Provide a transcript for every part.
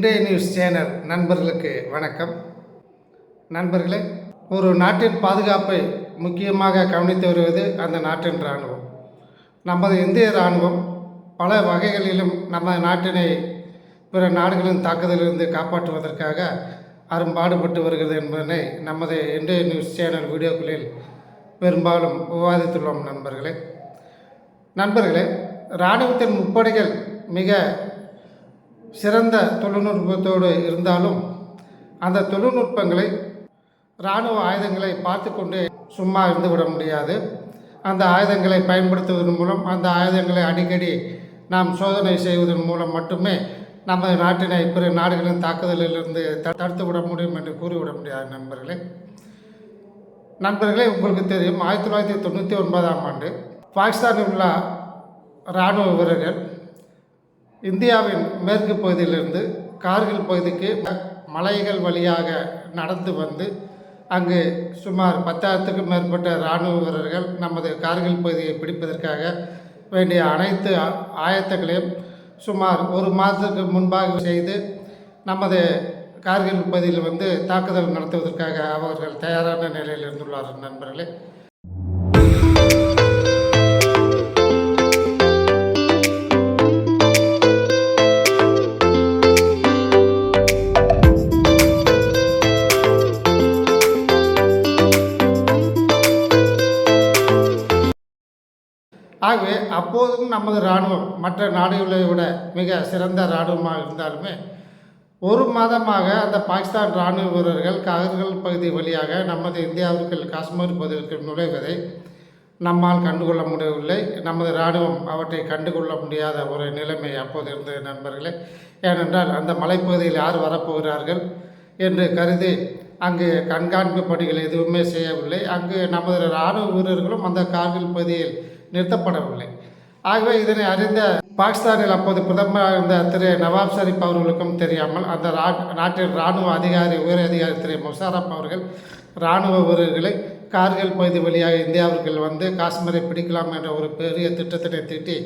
இன்றைய news channel நண்பர்களுக்கு வணக்கம். நண்பர்களே ஒரு நாட்டின் பாதுகாப்பை முக்கியமாக கவனித்து வருவது அந்த நாட்டின் இராணுவம். நமது இந்திய இராணுவம் பல வகைகளிலும் நம்ம நாட்டினை பிற நாடுகளின் தாக்குதலிலிருந்து காப்பாற்றுவதற்காக அரும்பாடுபட்டு வருகிறது என்பதனை நமது இன்றைய நியூஸ் சேனல் வீடியோக்களில் பெரும்பாலும் விவாதித்துள்ளோம் நண்பர்களே. நண்பர்களே இராணுவத்தின் முப்படைகள் மிக சிறந்த தொழில்நுட்பத்தோடு இருந்தாலும் அந்த தொழில்நுட்பங்களை இராணுவ ஆயுதங்களை பார்த்து கொண்டு சும்மா இருந்து விட முடியாது. அந்த ஆயுதங்களை பயன்படுத்துவதன் மூலம் அந்த ஆயுதங்களை அடிக்கடி நாம் சோதனை செய்வதன் மூலம் மட்டுமே நமது நாட்டினை பிற நாடுகளின் தாக்குதலிலிருந்து த- தடுத்து விட முடியும் என்று கூறிவிட முடியாது நண்பர்களே. நண்பர்களே உங்களுக்கு தெரியும் ஆயிரத்தி தொள்ளாயிரத்தி தொண்ணூற்றி ஒன்பதாம் ஆண்டு பாகிஸ்தானில் உள்ள இராணுவ வீரர்கள் இந்தியாவின் மேற்கு பகுதியிலிருந்து கார்கில் பகுதிக்கு மலைகள் வழியாக நடந்து வந்து அங்கு சுமார் பத்தாயிரத்துக்கும் மேற்பட்ட இராணுவ வீரர்கள் நமது கார்கில் பகுதியை பிடிப்பதற்காக வேண்டிய அனைத்து ஆயத்தங்களையும் சுமார் ஒரு மாதத்துக்கு முன்பாக செய்து நமது கார்கில் பகுதியில் வந்து தாக்குதல் நடத்துவதற்காக அவர்கள் தயாரான நிலையில் இருந்துள்ளார்கள் நண்பர்களே. ஆகவே அப்போதும் நமது இராணுவம் மற்ற நாடுகளை விட மிக சிறந்த இராணுவமாக இருந்தாலுமே ஒரு மாதமாக அந்த பாகிஸ்தான் இராணுவ வீரர்கள் காகர்கள் பகுதி வழியாக நமது இந்தியாவிற்கு காஷ்மீர் பகுதிக்கு நுழைவதை நம்மால் கண்டுகொள்ள முடியவில்லை. நமது இராணுவம் அவற்றை கண்டுகொள்ள முடியாத ஒரு நிலைமை அப்போது இருந்தது நண்பர்களே. ஏனென்றால் அந்த மலைப்பகுதியில் யார் வரப்போகிறார்கள் என்று கருதி அங்கு கண்காணிப்பு பணிகள் எதுவுமே செய்யவில்லை. அங்கு நமது இராணுவ வீரர்களும் அந்த கார்கில் பகுதியில் நிறுத்தப்படவில்லை. ஆகவே இதனை அறிந்த பாகிஸ்தானில் அப்போது பிரதமராக இருந்த திரு நவாப் ஷரீப் அவர்களுக்கும் தெரியாமல் அந்த ரா நாட்டின் இராணுவ அதிகாரி உயர் அதிகாரி திரு முஷாரப் அவர்கள் இராணுவ வீரர்களை கார்கில் பகுதி வழியாக இந்தியாவிற்கு வந்து காஷ்மீரை பிடிக்கலாம் என்ற ஒரு பெரிய திட்டத்தினை தீட்டி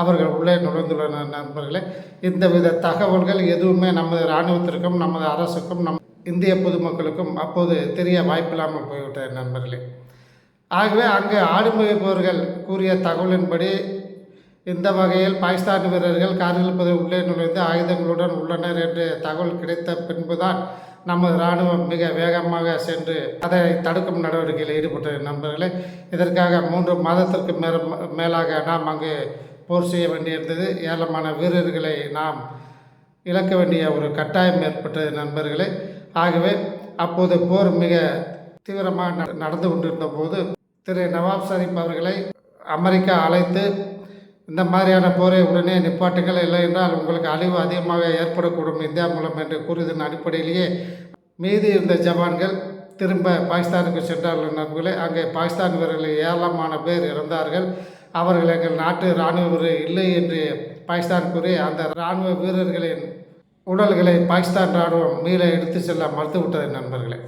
அவர்கள் உள்ளே நுழைந்துள்ளனர் நண்பர்களே. இந்தவித தகவல்கள் எதுவுமே நமது இராணுவத்திற்கும் நமது அரசுக்கும் நம் இந்திய பொதுமக்களுக்கும் அப்போது தெரிய வாய்ப்பில்லாமல் போய்விட்டது நண்பர்களே. ஆகவே அங்கு ஆடு கூறிய தகவலின்படி இந்த வகையில் பாகிஸ்தான் வீரர்கள் காரில் பகுதி உள்ளே நுழைந்து ஆயுதங்களுடன் உள்ளனர் என்று தகவல் கிடைத்த பின்புதான் நமது இராணுவம் மிக வேகமாக சென்று அதை தடுக்கும் நடவடிக்கையில் ஈடுபட்டது. நண்பர்களே இதற்காக மூன்று மாதத்திற்கு மேல மேலாக நாம் அங்கு போர் செய்ய வேண்டியிருந்தது. ஏராளமான வீரர்களை நாம் இழக்க வேண்டிய ஒரு கட்டாயம் ஏற்பட்டது நண்பர்களே. ஆகவே அப்போது போர் மிக தீவிரமாக நட- நடந்து கொண்டிருந்த போது திரு நவாப் ஷரீப் அவர்களை அமெரிக்கா அழைத்து இந்த மாதிரியான போரை உடனே நிப்பாட்டுங்கள் இல்லை என்றால் உங்களுக்கு அழிவு அதிகமாக ஏற்படக்கூடும் இந்தியா மூலம் என்று கூறியதன் அடிப்படையிலேயே மீதி இருந்த ஜவான்கள் திரும்ப பாகிஸ்தானுக்கு சென்றார்கள் நண்பர்களே. அங்கே பாகிஸ்தான் வீரர்கள் ஏராளமான பேர் இறந்தார்கள். அவர்கள் எங்கள் நாட்டு இராணுவ வீரர் இல்லை என்று பாகிஸ்தான் கூறி அந்த இராணுவ வீரர்களின் உடல்களை பாகிஸ்தான் இராணுவம் மீள எடுத்து செல்ல மறுத்துவிட்டது நண்பர்களே.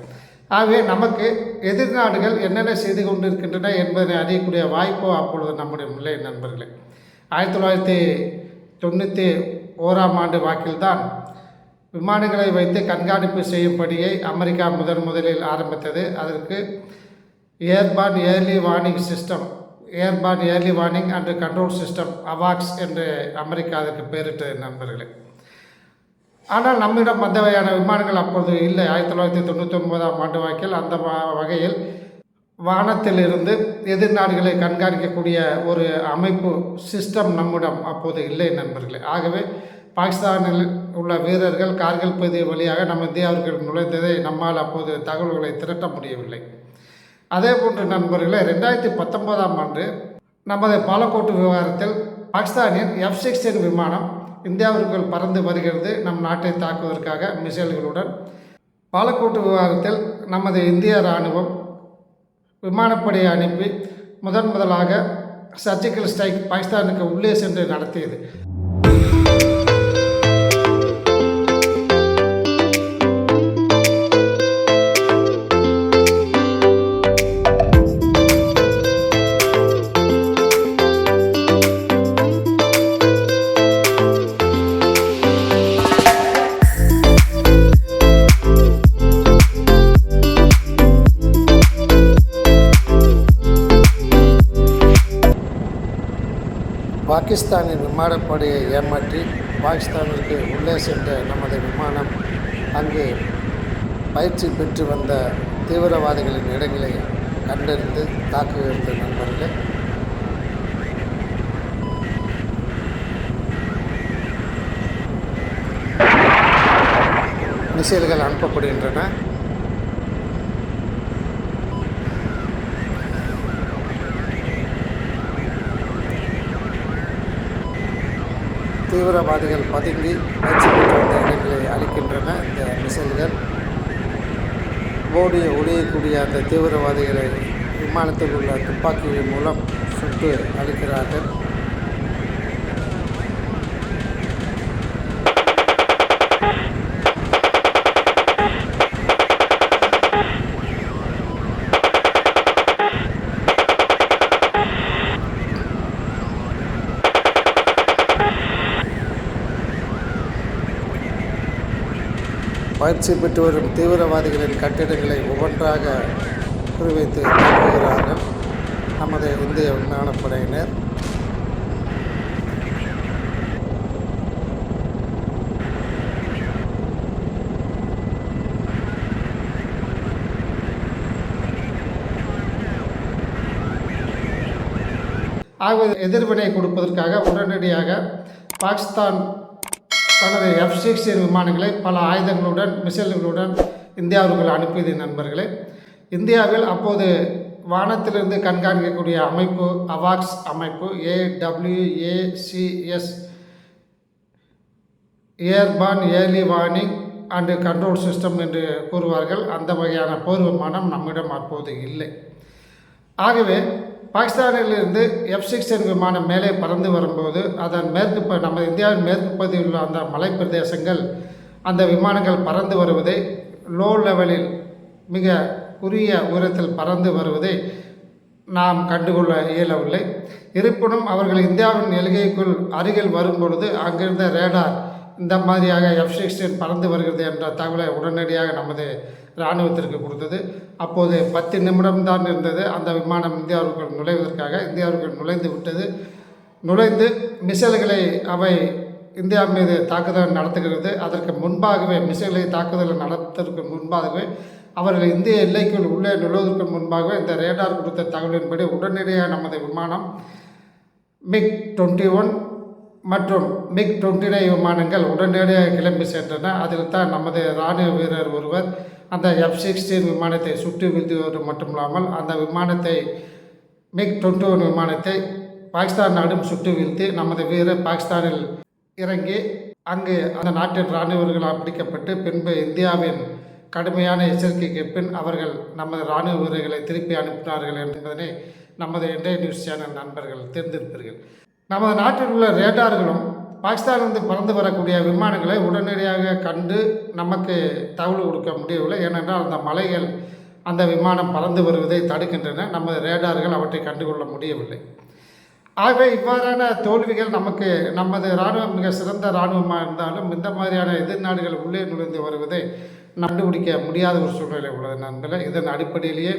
ஆகவே நமக்கு எதிர்நாடுகள் என்னென்ன செய்து கொண்டிருக்கின்றன என்பதை அறியக்கூடிய வாய்ப்போ அப்பொழுது நம்முடைய இல்லை நண்பர்களே. ஆயிரத்தி தொள்ளாயிரத்தி தொண்ணூற்றி ஓராம் ஆண்டு வாக்கில்தான் விமானங்களை வைத்து கண்காணிப்பு செய்யும் பணியை அமெரிக்கா முதன் முதலில் ஆரம்பித்தது. அதற்கு airborne early warning system airborne early warning and control system அவாக்ஸ் என்று அமெரிக்கா அதற்கு பெயரிட்டது நண்பர்களே. ஆனால் நம்மிடம் அந்த வகையான விமானங்கள் அப்பொழுது இல்லை. ஆயிரத்தி தொள்ளாயிரத்தி தொண்ணூற்றி ஒன்பதாம் ஆண்டு வாக்கில் அந்த வ- வகையில் வானத்திலிருந்து எதிர்நாடுகளை கண்காணிக்கக்கூடிய ஒரு அமைப்பு சிஸ்டம் நம்மிடம் அப்போது இல்லை நண்பர்களே. ஆகவே பாகிஸ்தானில் உள்ள வீரர்கள் கார்கில் பகுதி வழியாக நம்ம இந்தியாவிற்கு நுழைந்ததை நம்மால் அப்போது தகவல்களை திரட்ட முடியவில்லை. அதே போன்று நண்பர்களே ரெண்டாயிரத்தி பத்தொன்பதாம் ஆண்டு நமது பாலக்கோட்டு விவகாரத்தில் பாகிஸ்தானின் எஃப் சிக்ஸ்டீன் விமானம் இந்தியாவிற்குள் பறந்து வருகிறது நம் நாட்டை தாக்குவதற்காக மிசைல்களுடன். பாலக்கோட்டு விவகாரத்தில் நமது இந்திய இராணுவம் விமானப்படையை அனுப்பி முதன் முதலாக சர்ஜிக்கல் ஸ்ட்ரைக் பாகிஸ்தானுக்கு உள்ளே சென்று நடத்தியது. பாகிஸ்தானின் விமானப்படையை ஏமாற்றி பாகிஸ்தானிற்கு உள்ளே சென்ற நமது விமானம் அங்கு பயிற்சி பெற்று வந்த தீவிரவாதிகளின் இடங்களை கண்டறிந்து தாக்குகிறது நண்பர்களே. மிசைல்கள் அனுப்பப்படுகின்றன. தீவிரவாதிகள் பதுங்கி பயிற்சி பெற்று வந்த இடங்களை அளிக்கின்றன இந்த மிசைல்கள். ஓடி ஒளியக்கூடிய அந்த தீவிரவாதிகளை விமானத்தில் உள்ள துப்பாக்கிகள் மூலம் சுட்டு அளிக்கிறார்கள் வளர்ச்சி பெற்று வரும் தீவிரவாதிகளின் கட்டிடங்களை ஒவ்வொன்றாக குறிவைத்து தாக்குகிறார்கள் நமது இந்திய விமானப்படையினர். ஆகவே எதிர்வினை கொடுப்பதற்காக உடனடியாக பாகிஸ்தான் தனது எஃப் சிக்ஸ்டீன் விமானங்களை பல ஆயுதங்களுடன் மிசைல்களுடன் இந்தியாவுக்கு அனுப்பியது நண்பர்களே. இந்தியாவில் அப்போது வானத்திலிருந்து கண்காணிக்கக்கூடிய அமைப்பு அவாக்ஸ் அமைப்பு A W A C S airborne early warning and control system என்று கூறுவார்கள். அந்த வகையான போர் விமானம் நம்மிடம் அப்போது இல்லை. ஆகவே பாகிஸ்தானிலிருந்து எஃப் சிக்ஸ்டீன் விமானம் மேலே பறந்து வரும்போது அதன் மேற்கு ப நம்ம இந்தியாவின் மேற்கு பகுதியில் உள்ள அந்த மலைப்பிரதேசங்கள் அந்த விமானங்கள் பறந்து வருவதை லோ லெவலில் மிக குறுகிய உயரத்தில் பறந்து வருவதை நாம் கண்டுகொள்ள இயலவில்லை. இருப்பினும் அவர்கள் இந்தியாவின் எல்கைக்குள் அருகில் வரும்பொழுது அங்கிருந்த ரேடார் இந்த மாதிரியாக எஃப் சிக்ஸ்டீன் பறந்து வருகிறது என்ற தகவலை உடனடியாக நமது இராணுவத்திற்கு கொடுத்தது. அப்போது பத்து நிமிடம்தான் இருந்தது. அந்த விமானம் இந்தியாவிற்குள் நுழைவதற்காக இந்தியாவிற்குள் நுழைந்து விட்டது. நுழைந்து மிசைல்களை அவை இந்தியா மீது தாக்குதல் நடத்துகிறது. அதற்கு முன்பாகவே மிசைலை தாக்குதல் நடத்துவதற்கு முன்பாகவே அவர்கள் இந்திய எல்லைக்குள் உள்ளே நுழைவதற்கு முன்பாகவே இந்த ரேடார் கொடுத்த தகவலின்படி உடனடியாக நமது விமானம் மிக் டுவெண்ட்டி ஒன் மற்றும் மிக் டுவெண்ட்டி நைன் விமானங்கள் உடனடியாக கிளம்பி சென்றன. அதில் தான் நமது இராணுவ வீரர் ஒருவர் அந்த எஃப் சிக்ஸ்டீன் விமானத்தை சுட்டு வீழ்த்துவது மட்டுமில்லாமல் அந்த விமானத்தை மிக் டுவெண்ட்டி ஒன் விமானத்தை பாகிஸ்தான் நாடும் சுட்டு வீழ்த்தி நமது வீரர் பாகிஸ்தானில் இறங்கி அங்கு அந்த நாட்டின் இராணுவர்களால் பிடிக்கப்பட்டு பின்பு இந்தியாவின் கடுமையான எச்சரிக்கைக்கு பின் அவர்கள் நமது இராணுவ வீரர்களை திருப்பி அனுப்பினார்கள் என்பதனை நமது இன்றைய நியூஸ் சேனல் நண்பர்கள் தெரிந்திருப்பீர்கள். நமது நாட்டில் உள்ள ரேடார்களும் பாகிஸ்தானிலிருந்து பறந்து வரக்கூடிய விமானங்களை உடனடியாக கண்டு நமக்கு தகவல் கொடுக்க முடியவில்லை. ஏனென்றால் அந்த மலைகள் அந்த விமானம் பறந்து வருவதை தடுக்கின்றன. நமது ரேடார்கள் அவற்றை கண்டுகொள்ள முடியவில்லை. ஆகவே இவ்வாறான தோல்விகள் நமக்கு நமது இராணுவம் மிக சிறந்த இராணுவமாக இருந்தாலும் இந்த மாதிரியான எதிர்நாடுகள் உள்ளே நுழைந்து வருவதை கண்டுபிடிக்க முடியாத ஒரு சூழ்நிலை உள்ளது நண்பர்களே. இதன் அடிப்படையிலேயே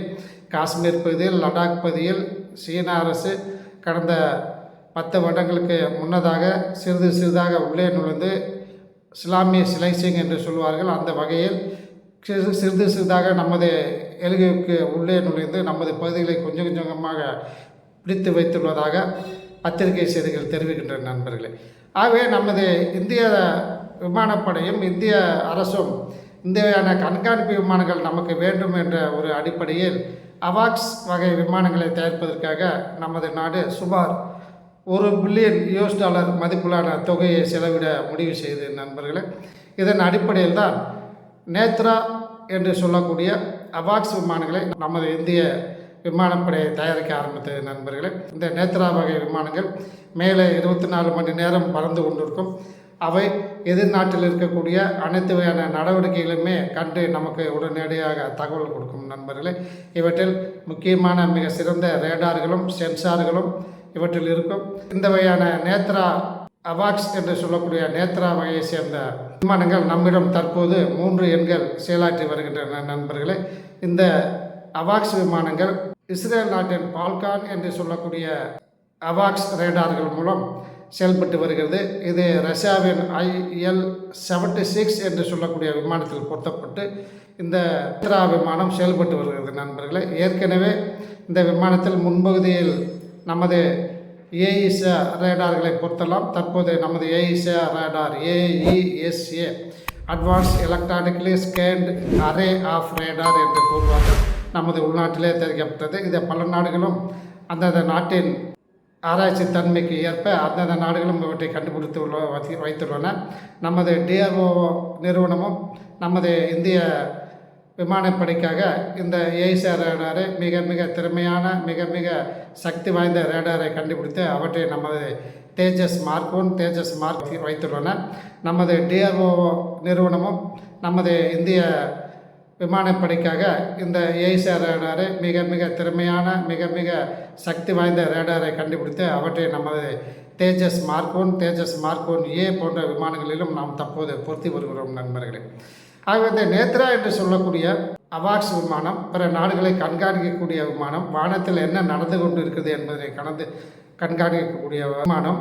காஷ்மீர் பகுதியில் லடாக் பகுதியில் சீன அரசு கடந்த பத்து வருடங்களுக்கு முன்னதாக சிறிது சிறிதாக உள்ளே நுழைந்து இஸ்லாமிய சிலைசிங் என்று சொல்வார்கள். அந்த வகையில் சிறு சிறிது சிறிதாக நமது எழுகைக்கு உள்ளே நுழைந்து நமது பகுதிகளை கொஞ்சம் கொஞ்சமாக பிடித்து வைத்துள்ளதாக பத்திரிகை செய்திகள் தெரிவிக்கின்றன நண்பர்களே. ஆகவே நமது இந்திய விமானப்படையும் இந்திய அரசும் இந்த வகையான கண்காணிப்பு விமானங்கள் நமக்கு வேண்டும் என்ற ஒரு அடிப்படையில் அவாக்ஸ் வகை விமானங்களை தயாரிப்பதற்காக நமது நாடு சுமார் ஒரு பில்லியன் யூஎஸ் டாலர் மதிப்பிலான தொகையை செலவிட முடிவு செய்து நண்பர்களே. இதன் அடிப்படையில் தான் நேத்ரா என்று சொல்லக்கூடிய அவாக்ஸ் விமானங்களை நமது இந்திய விமானப்படை தயாரிக்க ஆரம்பித்தது நண்பர்களே. இந்த நேத்ரா வகை விமானங்கள் மேலே இருபத்தி நாலு மணி நேரம் பறந்து கொண்டிருக்கும். அவை எதிர்நாட்டில் இருக்கக்கூடிய அனைத்து வகையான நடவடிக்கைகளுமே கண்டு நமக்கு உடனடியாக தகவல் கொடுக்கும் நண்பர்களே. இவற்றில் முக்கியமான மிக சிறந்த ரேடார்களும் சென்சார்களும் இவற்றில் இருக்கும். இந்த வகையான நேத்ரா அவாக்ஸ் என்று சொல்லக்கூடிய நேத்ரா வகையை சேர்ந்த விமானங்கள் நம்மிடம் தற்போது மூன்று எண்கள் செயலாற்றி வருகின்றன நண்பர்களே. இந்த அவாக்ஸ் விமானங்கள் இஸ்ரேல் நாட்டின் பால்கான் என்று சொல்லக்கூடிய அவாக்ஸ் ரேடார்கள் மூலம் செயல்பட்டு வருகிறது. இது ரஷ்யாவின் ஐஎல் செவன்டி சிக்ஸ் என்று சொல்லக்கூடிய விமானத்தில் பொருத்தப்பட்டு இந்த மித்ரா விமானம் செயல்பட்டு வருகிறது நண்பர்களே. ஏற்கனவே இந்த விமானத்தில் முன்பகுதியில் நமது ஏஇசா ரேடார்களை பொருத்தலாம். தற்போது நமது AESA radar A E S A advance electronically scanned array of radar என்று கூறுவார்கள் நமது உள்நாட்டிலே தெரிவிக்கப்பட்டது. இதை பல நாடுகளும் அந்தந்த நாட்டின் ஆராய்ச்சி தன்மைக்கு ஏற்ப அந்தந்த நாடுகளும் இவற்றை கண்டுபிடித்து உள்ள வைத்துள்ளன. நமது டிஆர்ஓ நிறுவனமும் நமது இந்திய விமானப்படைக்காக இந்த ஏய்சா ரேடாரை மிக மிக திறமையான மிக மிக சக்தி வாய்ந்த ரேடாரை கண்டுபிடித்து அவற்றை நமது Tejas mark one Tejas mark வைத்துள்ளன. நமது டிஆர்ஓ நிறுவனமும் நமது இந்திய விமானப்படைக்காக இந்த ஏய்சா ரேடாரை மிக மிக திறமையான மிக மிக சக்தி வாய்ந்த ரேடாரை கண்டுபிடித்து அவற்றை நமது Tejas mark one Tejas mark one A போன்ற விமானங்களிலும் நாம் தற்போது பொருத்தி வருகிறோம் நண்பர்களே. ஆகவே இந்த நேத்ரா என்று சொல்லக்கூடிய அவாக்ஸ் விமானம் பிற நாடுகளை கண்காணிக்கக்கூடிய விமானம் வானத்தில் என்ன நடந்து கொண்டு இருக்குது என்பதை கலந்து கண்காணிக்கக்கூடிய விமானம்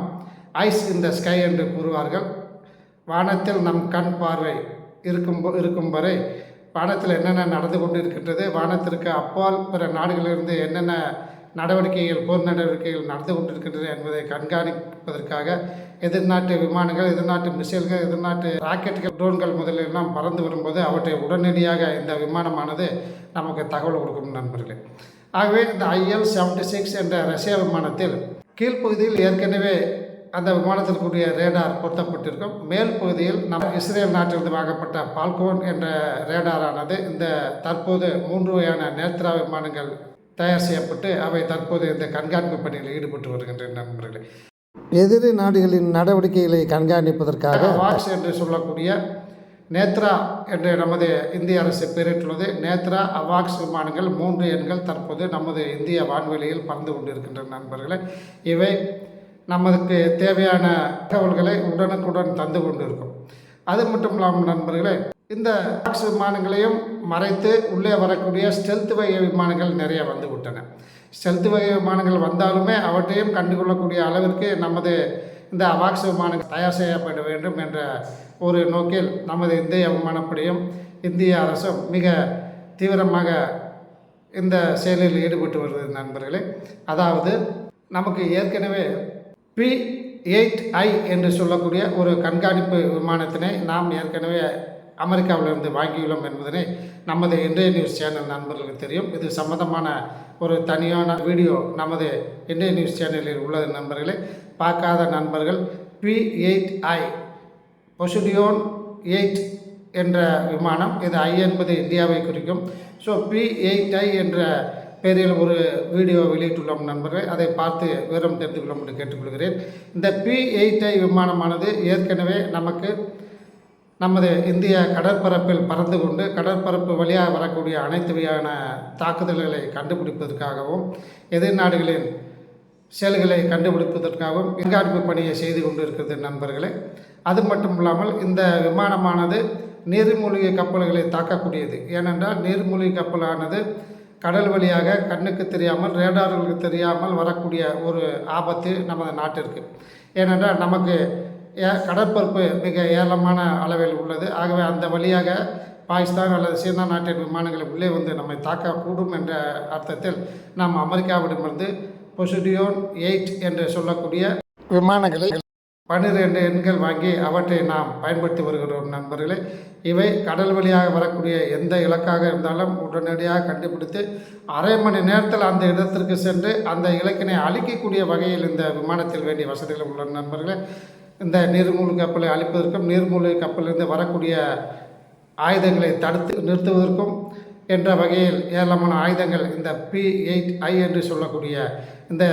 ஐஸ் இந்த ஸ்கை என்று கூறுவார்கள். வானத்தில் நம் கண் பார்வை இருக்கும் போ- இருக்கும் வரை வானத்தில் என்னென்ன நடந்து கொண்டு இருக்கின்றது வானத்திற்கு அப்பால் பிற நாடுகளிலிருந்து என்னென்ன நடவடிக்கைகள் போர் நடவடிக்கைகள் நடந்து கொண்டிருக்கின்றன என்பதை கண்காணிப்பதற்காக எதிர்நாட்டு விமானங்கள் எதிர்நாட்டு மிசைல்கள் எதிர்நாட்டு ராக்கெட்டுகள் ட்ரோன்கள் முதலெல்லாம் பறந்து வரும்போது அவற்றை உடனடியாக இந்த விமானமானது நமக்கு தகவல் கொடுக்கும் நண்பர்களே. ஆகவே இந்த ஐஎல் செவன்டி சிக்ஸ் என்ற ரஷ்ய விமானத்தில் கீழ்ப்பகுதியில் ஏற்கனவே அந்த விமானத்திற்குரிய ரேடார் பொருத்தப்பட்டிருக்கும். மேல் பகுதியில் நம்ம இஸ்ரேல் நாட்டிலிருந்து வாங்கப்பட்ட பால்கோன் என்ற ரேடாரானது இந்த தற்போது மூன்று வகையான நேத்ரா விமானங்கள் தயார் செய்யப்பட்டு அவை தற்போது இந்த கண்காணிப்பு பணியில் ஈடுபட்டு வருகின்றன நண்பர்களே. எதிரி நாடுகளின் நடவடிக்கைகளை கண்காணிப்பதற்காக வாக்ஸ் என்று சொல்லக்கூடிய நேத்ரா என்று நமது இந்திய அரசு பெயரிட்டுள்ளது. நேத்ரா அவாக்ஸ் விமானங்கள் மூன்று எண்கள் தற்போது நமது இந்திய வான்வெளியில் பறந்து கொண்டிருக்கின்றன நண்பர்களே. இவை நமக்கு தேவையான தகவல்களை உடனுக்குடன் தந்து கொண்டிருக்கும். அது மட்டும் இல்லாமல் நண்பர்களே இந்த வாக்ஸ் விமானங்களையும் மறைத்து உள்ளே வரக்கூடிய ஸ்டெல்த் வகை விமானங்கள் நிறைய வந்து விட்டன ஸ்டெல்த் வகை விமானங்கள் வந்தாலுமே அவற்றையும் கண்டுகொள்ளக்கூடிய அளவிற்கு நமது இந்த அவாக்ஸ் விமானங்கள் தயார் செய்யப்பட வேண்டும் என்ற ஒரு நோக்கில் நமது இந்திய விமானப்படையும் இந்திய அரசும் மிக தீவிரமாக இந்த செயலில் ஈடுபட்டு வருகிறது நண்பர்களே. அதாவது நமக்கு ஏற்கனவே பி எயிட் ஐ என்று சொல்லக்கூடிய ஒரு கண்காணிப்பு விமானத்தினை நாம் ஏற்கனவே அமெரிக்காவிலிருந்து வாங்கியுள்ளோம் என்பதனை நமது இன்றைய நியூஸ் சேனல் நண்பர்களுக்கு தெரியும். இது சம்பந்தமான ஒரு தனியான வீடியோ நமது இன்றைய நியூஸ் சேனலில் உள்ளது நண்பர்களே. பார்க்காத நண்பர்கள் P eight I Poseidon eight என்ற விமானம் இது ஐ என்பது இந்தியாவை குறிக்கும். ஸோ பி எயிட் ஐ என்ற பெயரில் ஒரு வீடியோ வெளியிட்டுள்ளோம் நண்பர்கள். அதை பார்த்து விவரம் தெரிந்து கொள்ளும்படி கேட்டுக்கொள்கிறேன். இந்த பி எயிட் ஐ விமானமானது ஏற்கனவே நமக்கு நமது இந்திய கடற்பரப்பில் பறந்து கொண்டு கடற்பரப்பு வழியாக வரக்கூடிய அனைத்து வகையான தாக்குதல்களை கண்டுபிடிப்பதற்காகவும் எதிர்நாடுகளின் செயல்களை கண்டுபிடிப்பதற்காகவும் கண்காணிப்பு பணியை செய்து கொண்டிருக்கிறது நண்பர்களே. அது மட்டும் இல்லாமல் இந்த விமானமானது நீர்மூழ்கி கப்பல்களை தாக்கக்கூடியது. ஏனென்றால் நீர்மூழ்கி கப்பலானது கடல் வழியாக கண்ணுக்கு தெரியாமல் ரேடார்களுக்கு தெரியாமல் வரக்கூடிய ஒரு ஆபத்து நமது நாட்டிற்கு. ஏனென்றால் நமக்கு ஏ- கடற்பரப்பு மிக ஏராளமான அளவில் உள்ளது. ஆகவே அந்த வழியாக பாகிஸ்தான் அல்லது சீனா நாட்டின் விமானங்களை உள்ளே வந்து நம்மை தாக்கக்கூடும் என்ற அர்த்தத்தில் நாம் அமெரிக்காவிடமிருந்து பொசிடியோன் எயிட் என்று சொல்லக்கூடிய விமானங்களை பன்னிரண்டு எண்கள் வாங்கி அவற்றை நாம் பயன்படுத்தி வருகிறோம் நண்பர்களே. இவை கடல் வழியாக வரக்கூடிய எந்த இலக்காக இருந்தாலும் உடனடியாக கண்டுபிடித்து அரை மணி நேரத்தில் அந்த இடத்திற்கு சென்று அந்த இலக்கினை அழிக்கக்கூடிய வகையில் இந்த விமானத்தில் வேண்டிய வசதிகள் உள்ள நண்பர்களே. இந்த நீர்மூழ்கி கப்பலை அழிப்பதற்கும் நீர்மூழ்கி கப்பலிருந்து வரக்கூடிய ஆயுதங்களை தடுத்து நிறுத்துவதற்கும் என்ற வகையில் ஏராளமான ஆயுதங்கள் இந்த பி எயிட் ஐ என்று சொல்லக்கூடிய இந்த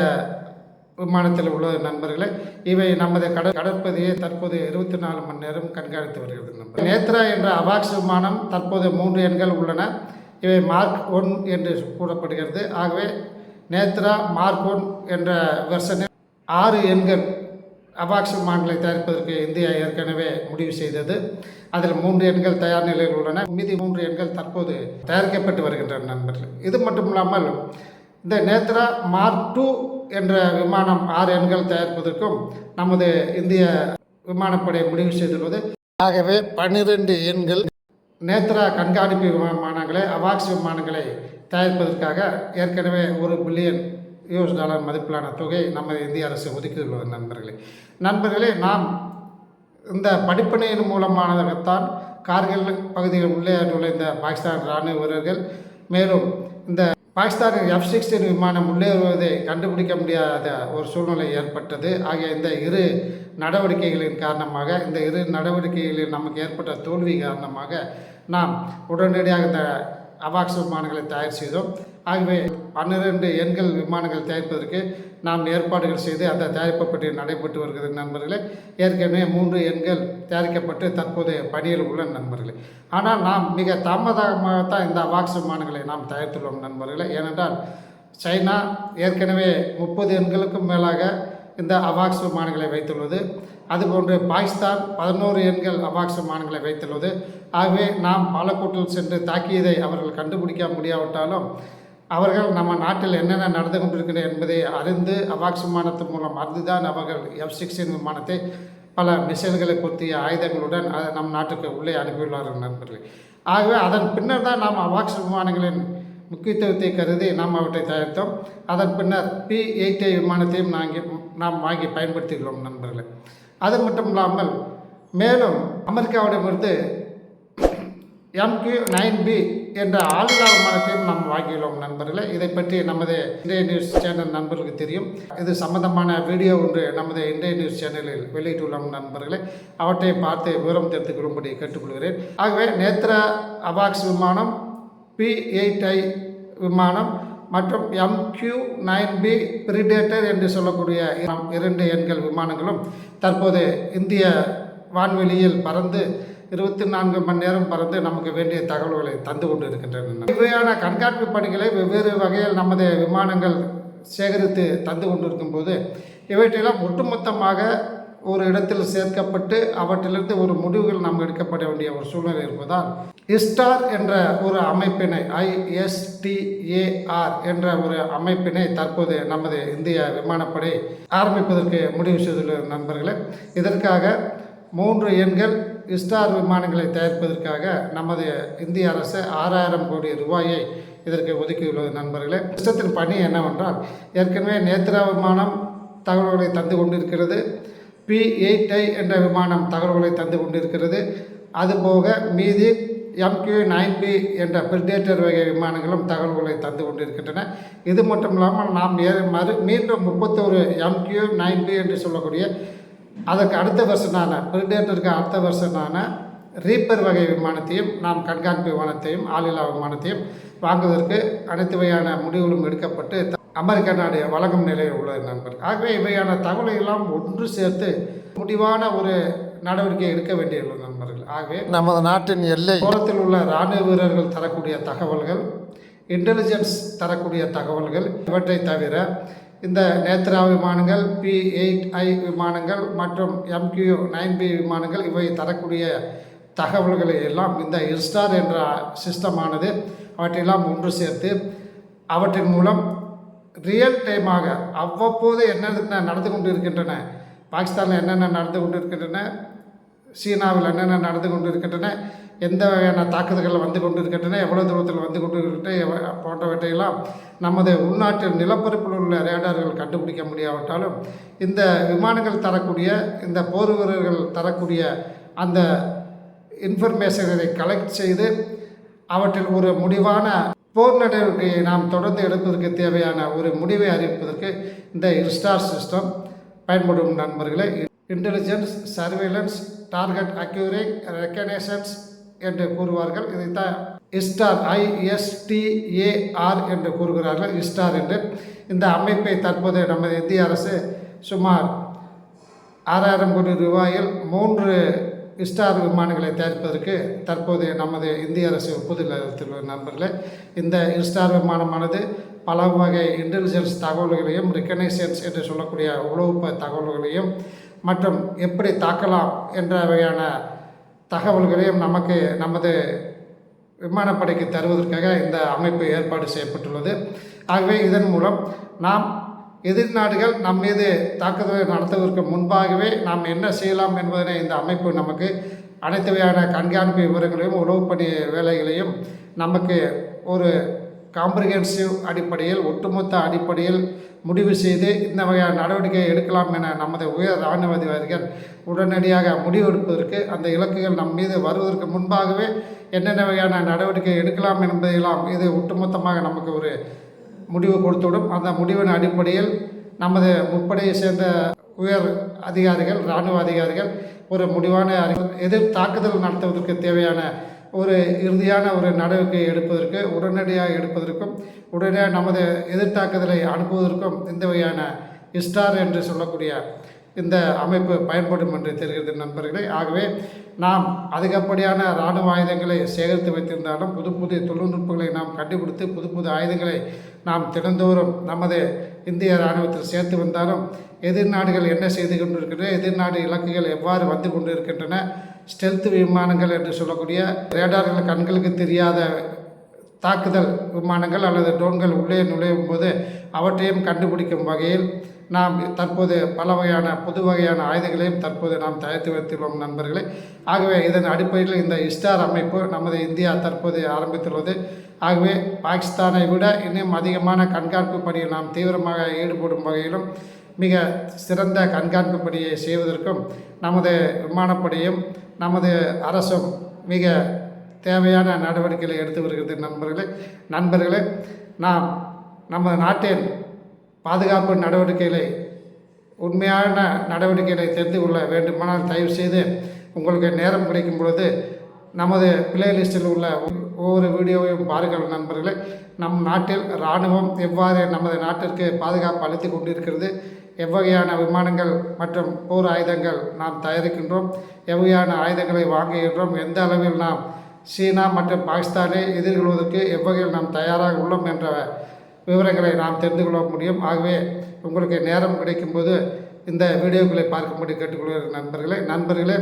விமானத்தில் உள்ள நண்பர்களே. இவை நமது கடற் கடற்பதியை தற்போது இருபத்தி நாலு மணி நேரம் கண்காணித்து வருகிறது நண்பர் நேத்ரா என்ற அவாக்ஸ் விமானம் தற்போது மூன்று எண்கள் உள்ளன. இவை மார்க் ஒன் என்று கூறப்படுகிறது. ஆகவே நேத்ரா மார்க் ஒன் என்ற வெர்ஷனில் ஆறு எண்கள் அவாக்ஸ் மான்களை தயாரிப்பதற்கு இந்தியா ஏற்கனவே முடிவு செய்தது. அதில் மூன்று எண்கள் தயார் நிலையில் உள்ளன. மீதி மூன்று எண்கள் தற்போது தயாரிக்கப்பட்டு வருகின்றன நண்பர்கள். இது மட்டும் இல்லாமல் இந்த நேத்ரா மார்க் டூ என்ற விமானம் ஆறு எண்கள் தயாரிப்பதற்கும் நமது இந்திய விமானப்படை முடிவு செய்துள்ளது. ஆகவே பன்னிரெண்டு எண்கள் நேத்ரா கண்காணிப்பு விமானங்களை அவாக்ஸ் விமானங்களை தயாரிப்பதற்காக ஏற்கனவே ஒரு பில்லியன் யூஎஸ் டாலர் மதிப்பிலான தொகை நமது இந்திய அரசு ஒதுக்கியுள்ளது நண்பர்களே. நண்பர்களே நாம் இந்த படிப்பினையின் மூலமானதாகத்தான் கார்கில் பகுதியில் உள்ளே நுழைந்த பாகிஸ்தான் இராணுவ வீரர்கள் மேலும் இந்த பாகிஸ்தானின் எஃப் சிக்ஸ்டீன் விமானம் உள்ளேறுவதை கண்டுபிடிக்க முடியாத ஒரு சூழ்நிலை ஏற்பட்டது. ஆகிய இந்த இரு நடவடிக்கைகளின் காரணமாக இந்த இரு நடவடிக்கைகளில் நமக்கு ஏற்பட்ட தோல்வி காரணமாக நாம் உடனடியாக இந்த அவாக்ஸ் விமானங்களை தயார் செய்தோம். ஆகவே பன்னிரண்டு எண்கள் விமானங்கள் தயாரிப்பதற்கு நாம் ஏற்பாடுகள் செய்து அந்த தயாரிப்பு பற்றி நடைபெற்று வருகிறது நண்பர்களே. ஏற்கனவே மூன்று எண்கள் தயாரிக்கப்பட்டு தற்போது பணியில் உள்ள நண்பர்களே. ஆனால் நாம் மிக தாமதமாகத்தான் இந்த அவாக்ஸ் விமானங்களை நாம் தயாரித்துள்ளோம் நண்பர்களே. ஏனென்றால் சைனா ஏற்கனவே முப்பது எண்களுக்கும் மேலாக இந்த அவாக்ஸ் விமானங்களை வைத்துள்ளது. அதுபோன்று பாகிஸ்தான் பதினோரு எண்கள் அவாக்ஸ் விமானங்களை வைத்துள்ளது. ஆகவே நாம் பாலக்கோட்டில் சென்று தாக்கியதை அவர்கள் கண்டுபிடிக்க முடியாவிட்டாலும் அவர்கள் நம்ம நாட்டில் என்னென்ன நடந்து கொண்டிருக்கின்றன என்பதை அறிந்து அவாக்ஸ் விமானத்தின் மூலம் அறிந்துதான் அவர்கள் எஃப் சிக்ஸ்டீன் விமானத்தை பல மிசைல்களை பொருத்திய ஆயுதங்களுடன் அதை நம் நாட்டுக்கு உள்ளே அனுப்பியுள்ளார்கள் நண்பர்களே. ஆகவே அதன் பின்னர் தான் நாம் அவாக்ஸ் விமானங்களின் முக்கியத்துவத்தை கருதி நாம் அவற்றை தயாரித்தோம். அதன் பின்னர் பி எயிட் விமானத்தையும் நாங்கள் நாம் வாங்கி பயன்படுத்தியுள்ளோம் நண்பர்களே. அது மட்டும் இல்லாமல் மேலும் அமெரிக்காவிடமிருந்து எம்கியூ நைன் பி என்ற ஆளில்லா விமானத்தையும் நாம் வாங்கியுள்ளோம் நண்பர்களே. இதை பற்றி நமது இந்திய நியூஸ் சேனல் நண்பர்களுக்கு தெரியும். இது சம்பந்தமான வீடியோ ஒன்று நமது இந்திய நியூஸ் சேனலில் வெளியிட்டுள்ளோம் நண்பர்களே. அவற்றை பார்த்து விவரம் தெரிந்து கொள்ளும்படி கேட்டுக்கொள்கிறேன். ஆகவே நேத்ரா அபாக்ஸ் விமானம் பி எயிட் ஐ விமானம் மற்றும் எம்கியூ நைன் பி பிரிடேட்டர் என்று சொல்லக்கூடிய இரண்டு எண்கள் விமானங்களும் தற்போது இந்திய வான்வெளியில் பறந்து இருபத்தி நான்கு மணி நேரம் பறந்து நமக்கு வேண்டிய தகவல்களை தந்து கொண்டு இருக்கின்றன இவையான கண்காணிப்பு பணிகளை வெவ்வேறு வகையில் நமது விமானங்கள் சேகரித்து தந்து கொண்டிருக்கும் போது இவற்றையெல்லாம் ஒட்டுமொத்தமாக ஒரு இடத்தில் சேர்க்கப்பட்டு அவற்றிலிருந்து ஒரு முடிவுகள் நாம் எடுக்கப்பட வேண்டிய ஒரு சூழ்நிலை இருப்பதால் இஸ்டார் என்ற ஒரு அமைப்பினை ஐஎஸ்டிஏஆர் என்ற ஒரு அமைப்பினை தற்போது நமது இந்திய விமானப்படை ஆரம்பிப்பதற்கு முடிவு செய்துள்ள நண்பர்களே இதற்காக மூன்று எண்கள் இஸ்டார் விமானங்களை தயாரிப்பதற்காக நமது இந்திய அரசு ஆறாயிரம் கோடி ரூபாயை இதற்கு ஒதுக்கியுள்ளது நண்பர்களே. திட்டத்தின் பணி என்னவென்றால் ஏற்கனவே நேத்ரா விமானம் தகவல்களை தந்து கொண்டிருக்கிறது. பி எயிட் ஐ என்ற விமானம் தகவல்களை தந்து கொண்டிருக்கிறது. அதுபோக மீதி எம்கியூ நைன் பி என்ற பிரிடேட்டர் வகை விமானங்களும் தகவல்களை தந்து கொண்டிருக்கின்றன. இது மட்டும் இல்லாமல் நாம் ஏ மறு மீண்டும் முப்பத்தோரு எம்கியூ நைன் பி என்று சொல்லக்கூடிய அதற்கு அடுத்த வருஷனான பிரிடேட்டருக்கு அடுத்த வருஷனான ரீப்பர் வகை விமானத்தையும் நாம் கண்காணிப்பு விமானத்தையும் ஆளில்லா விமானத்தையும் வாங்குவதற்கு அனைத்து வகையான முடிவுகளும் எடுக்கப்பட்டு அமெரிக்க நாடு வழங்கும் நிலையில் உள்ளது நண்பர். ஆகவே இவையான தகவலை எல்லாம் ஒன்று சேர்த்து முடிவான ஒரு நடவடிக்கை எடுக்க வேண்டியுள்ளது நண்பர்கள். ஆகவே நமது நாட்டின் எல்லை ஓரத்தில் உள்ள இராணுவ வீரர்கள் தரக்கூடிய தகவல்கள் இன்டெலிஜென்ஸ் தரக்கூடிய தகவல்கள் இவற்றை தவிர இந்த நேத்ரா விமானங்கள் பி எயிட் ஐ விமானங்கள் மற்றும் எம்கியூ நைன் பி விமானங்கள் இவை தரக்கூடிய தகவல்களை எல்லாம் இந்த இன்ஸ்டார் என்ற சிஸ்டமானது அவற்றையெல்லாம் ஒன்று சேர்த்து அவற்றின் மூலம் ரியல் டைமாக அவ்வப்போது என்னென்ன நடந்து கொண்டு இருக்கின்றன பாகிஸ்தானில் என்னென்ன நடந்து கொண்டு இருக்கின்றன சீனாவில் என்னென்ன நடந்து கொண்டு இருக்கின்றன எந்த வகையான தாக்குதல்கள் வந்து கொண்டு இருக்கின்றன எவ்வளோ தூரத்தில் வந்து கொண்டு இருக்கின்றன போன்றவற்றையெல்லாம் நமது உள்நாட்டில் நிலப்பரப்பில் உள்ள ரேடார்கள் கண்டுபிடிக்க முடியாவிட்டாலும் இந்த விமானங்கள் தரக்கூடிய இந்த போர் வீரர்கள் தரக்கூடிய அந்த இன்ஃபர்மேஷனை கலெக்ட் செய்து அவற்றில் ஒரு முடிவான போர் நடவடிக்கையை நாம் தொடர்ந்து எடுப்பதற்கு தேவையான ஒரு முடிவை அறிவிப்பதற்கு இந்த இன்ஸ்டார் சிஸ்டம் பயன்படும் நண்பர்களே. Intelligence surveillance target acquiring reconnaissances என்று கூறுவார்கள். இதைத்தான் இஸ்டார் ஐஎஸ்டிஏஆர் என்று கூறுகிறார்கள். இஸ்டார் என்று. இந்த அமைப்பை தற்போது நமது இந்திய அரசு சுமார் ஆறாயிரம் கோடி ரூபாயில் மூன்று இஸ்டார் விமானங்களை தயாரிப்பதற்கு தற்போது நமது இந்திய அரசு ஒப்புதல் அளித்துள்ள நண்பர்களே. இந்த ஸ்டார் விமானமானது பல வகை இன்டெலிஜென்ஸ் தகவல்களையும் ரெக்கனைசன்ஸ் என்று சொல்லக்கூடிய உளவு தகவல்களையும் மற்றும் எப்படி தாக்கலாம் என்ற வகையான தகவல்களையும் நமக்கு நமது விமானப்படைக்கு தருவதற்காக இந்த அமைப்பு ஏற்பாடு செய்யப்பட்டுள்ளது. ஆகவே இதன் மூலம் நாம் எதிர் நாடுகள் நம் மீது தாக்குதலை நடத்துவதற்கு முன்பாகவே நாம் என்ன செய்யலாம் என்பதனை இந்த அமைப்பு நமக்கு அனைத்து வகையான கண்காணிப்பு விவரங்களையும் உளவுப்பணி வேலைகளையும் நமக்கு ஒரு காம்ப்ரிஹென்சிவ் அடிப்படையில் ஒட்டுமொத்த அடிப்படையில் முடிவு செய்து இந்த வகையான நடவடிக்கை எடுக்கலாம் என நமது உயர் இராணுவ அதிகாரிகள் உடனடியாக முடிவெடுப்பதற்கு அந்த இலக்குகள் நம் மீது வருவதற்கு முன்பாகவே என்னென்ன வகையான நடவடிக்கை எடுக்கலாம் என்பதையெல்லாம் இது ஒட்டுமொத்தமாக நமக்கு ஒரு முடிவு கொடுத்துவிடும். அந்த முடிவின் அடிப்படையில் நமது முப்படையை சேர்ந்த உயர் அதிகாரிகள் இராணுவ அதிகாரிகள் ஒரு முடிவான எதிர் தாக்குதல் நடத்துவதற்கு தேவையான ஒரு இறுதியான ஒரு நடவடிக்கை எடுப்பதற்கு உடனடியாக எடுப்பதற்கும் உடனடியாக நமது எதிர்த்தாக்குதலை அனுப்புவதற்கும் இந்த வகையான இஸ்டார் என்று சொல்லக்கூடிய இந்த அமைப்பு பயன்படும் என்று தெரிகிறது நண்பர்களே. ஆகவே நாம் அதிகப்படியான இராணுவ ஆயுதங்களை சேகரித்து வைத்திருந்தாலும் புது புது தொழில்நுட்பங்களை நாம் கண்டுபிடித்து புது புது ஆயுதங்களை நாம் தினந்தோறும் நமது இந்திய இராணுவத்தில் சேர்த்து வந்தாலும் எதிர்நாடுகள் என்ன செய்து கொண்டிருக்கின்றன எதிர்நாடு இலக்குகள் எவ்வாறு வந்து கொண்டிருக்கின்றன ஸ்டெல்த் விமானங்கள் என்று சொல்லக்கூடிய ரேடார்கள் கண்களுக்கு தெரியாத தாக்குதல் விமானங்கள் அல்லது ட்ரோன்கள் உள்ளே நுழையும் போது அவற்றையும் கண்டுபிடிக்கும் வகையில் நாம் தற்போது பல வகையான புது வகையான ஆயுதங்களையும் தற்போது நாம் தயாரித்து வைத்துள்ளோம் நண்பர்களே. ஆகவே இதன் அடிப்படையில் இந்த இஸ்டார் அமைப்பு நமது இந்தியா தற்போது ஆரம்பித்துள்ளது. ஆகவே பாகிஸ்தானை விட இன்னும் அதிகமான கண்காணிப்பு பணியில் நாம் தீவிரமாக ஈடுபடும் வகையிலும் மிக சிறந்த கண்காணிப்பு பணியை செய்வதற்கும் நமது விமானப்படையும் நமது அரசும் மிக தேவையான நடவடிக்கைகளை எடுத்து வருகிறது நண்பர்களே. நண்பர்களே நாம் நமது நாட்டின் பாதுகாப்பு நடவடிக்கைகளை உண்மையான நடவடிக்கைகளை தெரிந்து கொள்ள வேண்டுமானால் தயவு செய்து உங்களுக்கு நேரம் கிடைக்கும் பொழுது நமது பிளேலிஸ்டில் உள்ள ஒவ்வொரு வீடியோவையும் பாருங்கள் நண்பர்களே. நம் நாட்டில் இராணுவம் எவ்வாறு நமது நாட்டிற்கு பாதுகாப்பு அளித்து கொண்டிருக்கிறது எவ்வகையான விமானங்கள் மற்றும் போர் ஆயுதங்கள் நாம் தயாரிக்கின்றோம் எவ்வகையான ஆயுதங்களை வாங்குகின்றோம் எந்த அளவில் நாம் சீனா மற்றும் பாகிஸ்தானை எதிர்கொள்வதற்கு எவ்வகையில் நாம் தயாராக உள்ளோம் என்ற விவரங்களை நாம் தெரிந்து கொள்ள முடியும். ஆகவே உங்களுக்கு நேரம் கிடைக்கும்போது இந்த வீடியோக்களை பார்க்கும்படி கேட்டுக்கொள்கிற நண்பர்களே. நண்பர்களே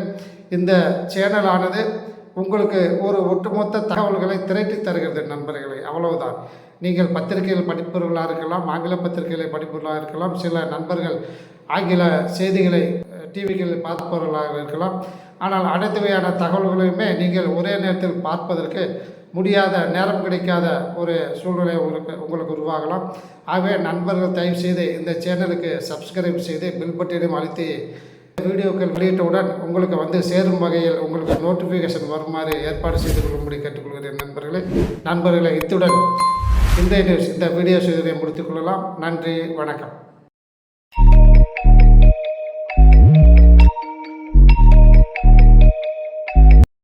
இந்த சேனலானது உங்களுக்கு ஒரு ஒட்டுமொத்த தகவல்களை திரட்டி தருகிறது நண்பர்களே. அவ்வளவுதான். நீங்கள் பத்திரிகைகள் படிப்பவர்களாக இருக்கலாம் ஆங்கில பத்திரிகைகளை படிப்பவர்களாக இருக்கலாம் சில நண்பர்கள் ஆங்கில செய்திகளை டிவிகளில் பார்ப்பவர்களாக இருக்கலாம். ஆனால் அனைத்து வகையான தகவல்களையுமே நீங்கள் ஒரே நேரத்தில் பார்ப்பதற்கு முடியாத நேரம் கிடைக்காத ஒரு சூழ்நிலை உங்களுக்கு உங்களுக்கு உருவாகலாம். ஆகவே நண்பர்கள் தயவு செய்து இந்த சேனலுக்கு சப்ஸ்கிரைப் செய்து பில் பட்டியலும் அழுத்தி வீடியோக்கள் வெளியிட்டவுடன் உங்களுக்கு வந்து சேரும் வகையில் உங்களுக்கு நோட்டிஃபிகேஷன் வருமாறு ஏற்பாடு செய்து கொள்ளும்படி கேட்டுக்கொள்கிறேன் நண்பர்களே. நண்பர்களை இத்துடன் இந்த நியூஸ் இந்த வீடியோ செய்தியை முடித்துக்கொள்ளலாம் நன்றி வணக்கம்.